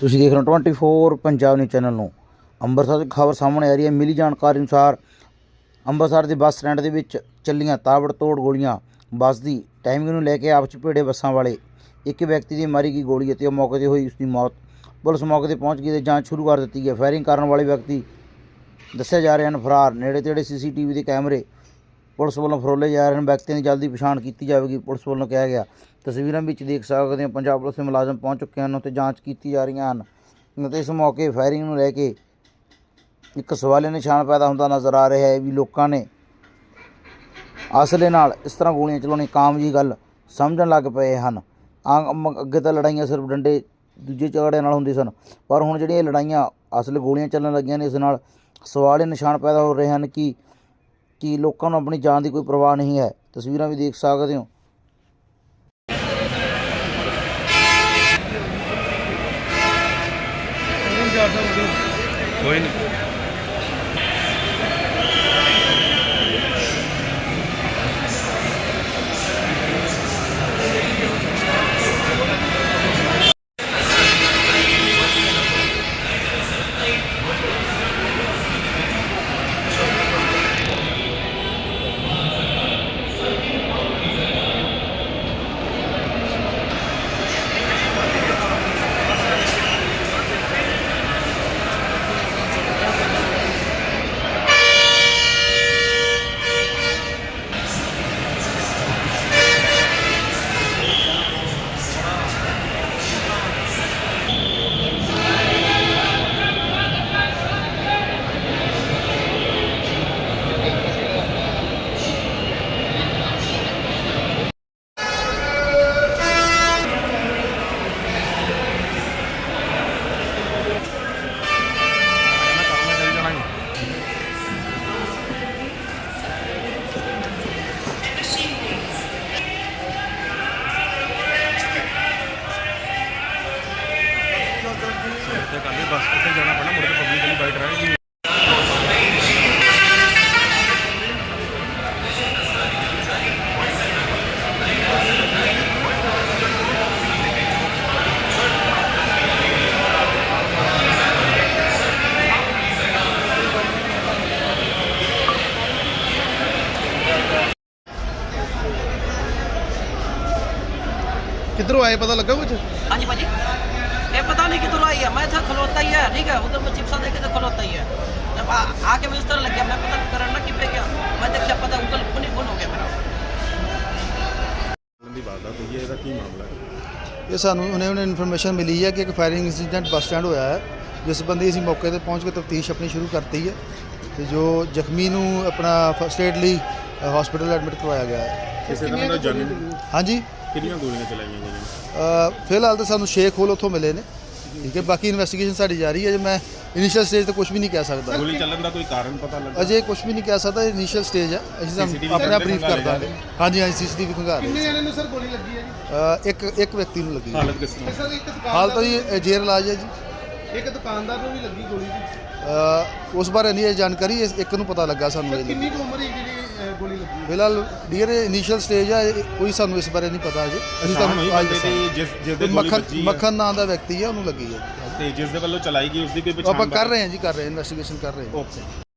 ਤੁਸੀਂ ਦੇਖ ਰਹੇ ਹੋ 24 ਪੰਜਾਬ ਨਿਊਜ਼ ਚੈਨਲ ਨੂੰ। ਅੰਮ੍ਰਿਤਸਰ ਦੀ ਖਬਰ ਸਾਹਮਣੇ ਆ ਰਹੀ ਹੈ। ਮਿਲੀ ਜਾਣਕਾਰੀ ਅਨੁਸਾਰ ਅੰਮ੍ਰਿਤਸਰ ਦੇ ਬੱਸ ਸਟੈਂਡ ਦੇ ਵਿੱਚ ਚੱਲੀਆਂ ਤਾਬੜਤੋੜ ਗੋਲੀਆਂ। ਬੱਸ ਦੀ ਟਾਈਮਿੰਗ ਨੂੰ ਲੈ ਕੇ ਆਪਸ 'ਚ ਭਿੜੇ ਬੱਸਾਂ ਵਾਲੇ ਇੱਕ ਵਿਅਕਤੀ ਦੀ ਮਾਰੀ ਗਈ ਗੋਲੀ ਅਤੇ ਉਹ ਮੌਕੇ ਤੇ ਹੋਈ ਉਸ ਦੀ ਮੌਤ। ਪੁਲਿਸ ਮੌਕੇ ਤੇ ਪਹੁੰਚ ਗਈ ਤੇ ਜਾਂਚ ਸ਼ੁਰੂ ਕਰ ਦਿੱਤੀ ਹੈ। ਫਾਇਰਿੰਗ ਕਰਨ ਵਾਲੇ ਵਿਅਕਤੀ ਦੱਸਿਆ ਜਾ ਰਿਹਾ ਹਨ ਫਰਾਰ ਨੇੜੇ ਤੇੜੇ ਸੀਸੀਟੀਵੀ ਦੇ ਕੈਮਰੇ ਪੁਲਿਸ ਵੱਲੋਂ ਫਰੋਲੇ ਜਾ ਰਹੇ ਹਨ ਵਿਅਕਤੀਆਂ ਦੀ ਜਲਦੀ ਪਛਾਣ ਕੀਤੀ ਜਾਵੇਗੀ, ਪੁਲਿਸ ਵੱਲੋਂ ਕਿਹਾ ਗਿਆ। ਤਸਵੀਰਾਂ ਵਿੱਚ ਦੇਖ ਸਕਦੇ ਹੋ, ਪੰਜਾਬ ਪੁਲਿਸ ਦੇ ਮੁਲਾਜ਼ਮ ਪਹੁੰਚ ਚੁੱਕੇ ਹਨ ਅਤੇ ਜਾਂਚ ਕੀਤੀ ਜਾ ਰਹੀਆਂ ਹਨ। ਅਤੇ ਇਸ ਮੌਕੇ ਫਾਇਰਿੰਗ ਨੂੰ ਲੈ ਕੇ ਇੱਕ ਸਵਾਲੇ ਨਿਸ਼ਾਨ ਪੈਦਾ ਹੁੰਦਾ ਨਜ਼ਰ ਆ ਰਿਹਾ ਹੈ ਵੀ ਲੋਕਾਂ ਨੇ ਅਸਲੇ ਨਾਲ ਇਸ ਤਰ੍ਹਾਂ ਗੋਲੀਆਂ ਚਲਾਉਣੀ ਕਾਮ ਜੀ ਗੱਲ ਸਮਝਣ ਲੱਗ ਪਏ ਹਨ। ਆਂ- ਅੱਗੇ ਤਾਂ ਲੜਾਈਆਂ ਸਿਰਫ ਡੰਡੇ ਦੂਜੇ ਝਗੜਿਆਂ ਨਾਲ ਹੁੰਦੀ ਸਨ, ਪਰ ਹੁਣ ਜਿਹੜੀਆਂ ਲੜਾਈਆਂ ਅਸਲ ਗੋਲੀਆਂ ਚੱਲਣ ਲੱਗੀਆਂ ਨੇ, ਇਸ ਨਾਲ ਸਵਾਲ ਇਹ ਨਿਸ਼ਾਨ ਪੈਦਾ ਹੋ ਰਹੇ ਹਨ ਕਿ ਕਿ ਲੋਕਾਂ ਨੂੰ ਆਪਣੀ ਜਾਨ ਦੀ ਕੋਈ ਪਰਵਾਹ ਨਹੀਂ ਹੈ। ਤਸਵੀਰਾਂ ਵੀ ਦੇਖ ਸਕਦੇ ਹੋ। ਕੋਈ ਨਹੀਂ। ਉੱਥੇ ਜਾਣਾ ਪੈਣਾ ਮੁੜ ਕੇ ਪਬਲਿਕ ਲਈ ਬਾਈ ਕਰਾਂਗੇ ਕਿੱਧਰੋਂ ਆਏ ਪਤਾ ਲੱਗਾ ਕੁਝ ਹਾਂਜੀ ਭਾਜੀ ये पता नहीं किधर आई है मैं था खलोता ही है ठीक है उधर मैं चिप्सा देखे तो खलोता ही है जब आ, आके मैं इस तरह लग गया मैं पता करना कि पे क्या मैं देखा पता गूगल फोन ही फोन हो गया मेरा ਦੀ ਵਾਰਦਾਤ ਹੋਈ ਹੈ ਇਹਦਾ ਕੀ ਮਾਮਲਾ ਹੈ ਇਹ ਸਾਨੂੰ ਉਹਨੇ ਉਹਨੇ ਇਨਫੋਰਮੇਸ਼ਨ ਮਿਲੀ ਹੈ ਕਿ ਇੱਕ ਫਾਇਰਿੰਗ ਇਨਸੀਡੈਂਟ ਬੱਸ ਸਟੈਂਡ ਹੋਇਆ ਹੈ ਜਿਸ ਬੰਦੇ ਅਸੀਂ ਮੌਕੇ ਤੇ ਪਹੁੰਚ ਕੇ ਤਫਤੀਸ਼ ਆਪਣੀ ਸ਼ੁਰੂ ਕਰਤੀ ਹੈ ਤੇ ਜੋ ਜ਼ਖਮੀ ਨੂੰ ਆਪਣਾ ਫਸਟ ਏਡ ਲਈ ਹਸਪੀਟਲ ਐਡਮਿਟ ਕਰਵਾਇਆ ਗਿਆ ਹੈ। ਕਿਸੇ ਤਰ੍ਹਾਂ ਦਾ ਜਾਨੀ ਹਾਂਜੀ। ਕਿੰਨੀਆਂ ਗੋਲੀਆਂ ਚਲਾਈਆਂ ਗਈਆਂ ਅ, ਫਿਲਹਾਲ ਤਾਂ ਸਾਨੂੰ ਸ਼ੇਖ ਹੋਲ ਉੱਥੋਂ ਮਿਲੇ ਨੇ। ਠੀਕ ਹੈ ਬਾਕੀ ਇਨਵੈਸਟੀਗੇਸ਼ਨ ਸਾਡੀ ਜਾਰੀ ਹੈ। ਜੇ ਮੈਂ ਇਨੀਸ਼ੀਅਲ ਸਟੇਜ ਤੇ ਕੁਝ ਵੀ ਨਹੀਂ ਕਹਿ ਸਕਦਾ। ਗੋਲੀ ਚੱਲਣ ਦਾ ਕੋਈ ਕਾਰਨ ਪਤਾ ਲੱਗਾ? ਅਜੇ ਕੁਝ ਵੀ ਨਹੀਂ ਕਹਿ ਸਕਦਾ ਇਨੀਸ਼ੀਅਲ ਸਟੇਜ ਹੈ ਅਸੀਂ CCTV ਤੁਹਾਨੂੰ ਆਪਣੇ ਆਪ ਬਰੀਫ ਕਰ ਦਾਂਗੇ। ਹਾਂਜੀ ਹਾਂਜੀ ਸੀਸੀਟੀਵੀ ਖੰਗਾ ਰਹੇ ਕਿੰਨੇ ਜਣੇ ਨੂੰ ਸਰ ਗੋਲੀ ਲੱਗੀ ਹੈ ਜੀ? ਅ, ਇੱਕ ਇੱਕ ਵਿਅਕਤੀ ਨੂੰ ਲੱਗੀ। ਹੈ। ਹਾਲਤ ਕਿਸ ਤਰ੍ਹਾਂ? ਸਰ ਇੱਕ ਦੁਕਾਨਦਾਰ ਹਾਲ ਤਾਂ ਜੀ ਇਹ ਜੇਰ ਇਲਾਜ ਹੈ ਜੀ। ਇੱਕ ਦੁਕਾਨਦਾਰ ਨੂੰ ਵੀ ਲੱਗੀ ਗੋਲੀ ਜੀ। ਉਸ ਬਾਰੇ ਨਹੀਂ ਇਹ ਜਾਣਕਾਰੀ ਇਸ ਇੱਕ ਨੂੰ ਪਤਾ ਲੱਗਾ ਸਾਨੂੰ ਇਹ ਕਿੰਨੀ ਕੁ ਉਮਰ ਹੈ ਜਿਹੜੀ ਗੋਲੀ ਲੱਗੀ? ਫਿਲਹਾਲ ਡੀਅਰ ਇਨੀਸ਼ੀਅਲ ਸਟੇਜ ਹੈ ਇਹ- ਕੋਈ ਸਾਨੂੰ ਇਸ ਬਾਰੇ ਨਹੀਂ ਪਤਾ ਅਜੇ ਅਸੀਂ ਤੁਹਾਨੂੰ ਅੱਜ ਦੱਸਾਂਗੇ ਦੀ ਜਿਸ ਜਿਸ ਦੇ ਤੇ ਗੋਲੀ ਮੱਖਣ ਵੱਜੀ ਹੈ ਮੱਖਣ ਨਾਂ ਦਾ ਵਿਅਕਤੀ ਹੈ ਉਹਨੂੰ ਲੱਗੀ ਹੈ ਤੇ ਜਿਸ ਦੇ ਵੱਲੋਂ ਚਲਾਈ ਗਈ ਉਸ ਦੀ ਕੋਈ ਪਛਾਣ ਆਪਾਂ ਕਰ ਰਹੇ ਹਾਂ ਜੀ ਕਰ ਰਹੇ ਹਾਂ ਇਨਵੈਸਟੀਗੇਸ਼ਨ ਕਰ ਰਹੇ ਹਾਂ। ਓਕੇ